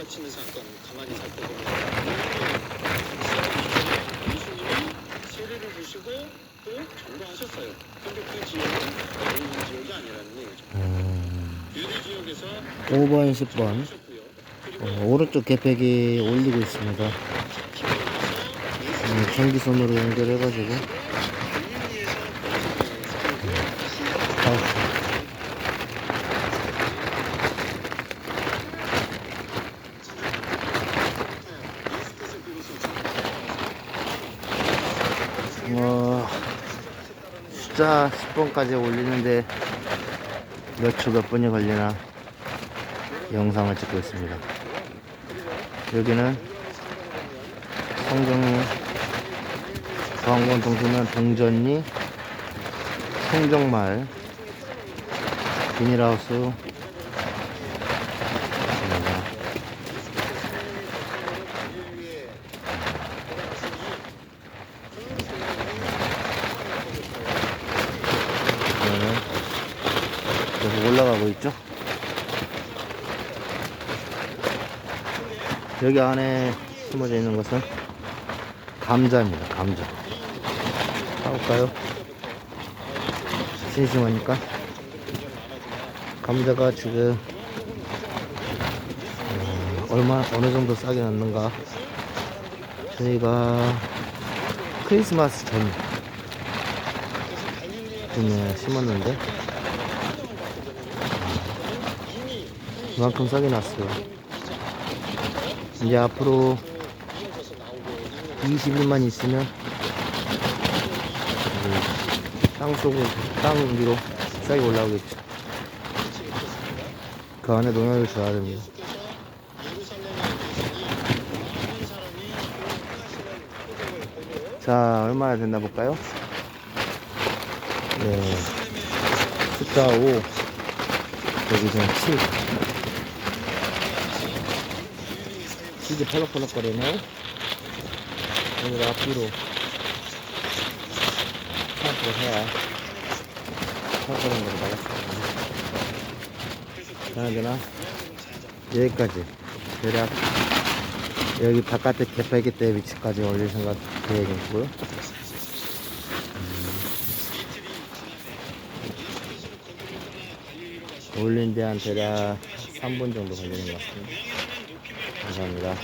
갇히는 사건 가만히 살펴보면 교수님이 세례를 주시고 또 전도하셨어요. 근데 그 지역은 어린 지역이 아니라는 얘기죠. 음, 유대 지역에서 5번, 10번. 하셨고요. 그리고 어, 오른쪽 개팩이 올리고 있습니다. 음, 전기선으로 연결해가지고. 국민리에서 아, 어, 숫자 10번까지 올리는데 몇초몇 분이 걸리나 영상을 찍고 있습니다. 여기는 성정 광원 동수면 동전리 성정마을 비닐하우스 입니다. 그러면 계속 올라가고 있죠. 여기 안에 숨어져 있는 것은 감자입니다. 감자. 사볼까요? 심심하니까. 감자가 지금 어, 얼마 어느 정도 싸게 났는가? 저희가 크리스마스 전 쯤에 심었는데 그만큼 싸게 났어요. 이제 앞으로 20일만 있으면 땅 속으로 땅 위로 싸게 올라오겠죠. 그 안에 농약을 줘야 됩니다. 자, 얼마나 됐나 볼까요? 네. 숫자 5. 여기는 7. 치즈 펄럭펄럭거리네. 오늘 앞뒤로 사업을 해야 사업하는 걸 막았습니다. 그나저나 여기까지 대략 여기 바깥에 개폐기 때 위치까지 올릴 생각 계획이고요. 음, 올린 데한 대략 3분 정도 걸리는 것 같습니다. 감사합니다.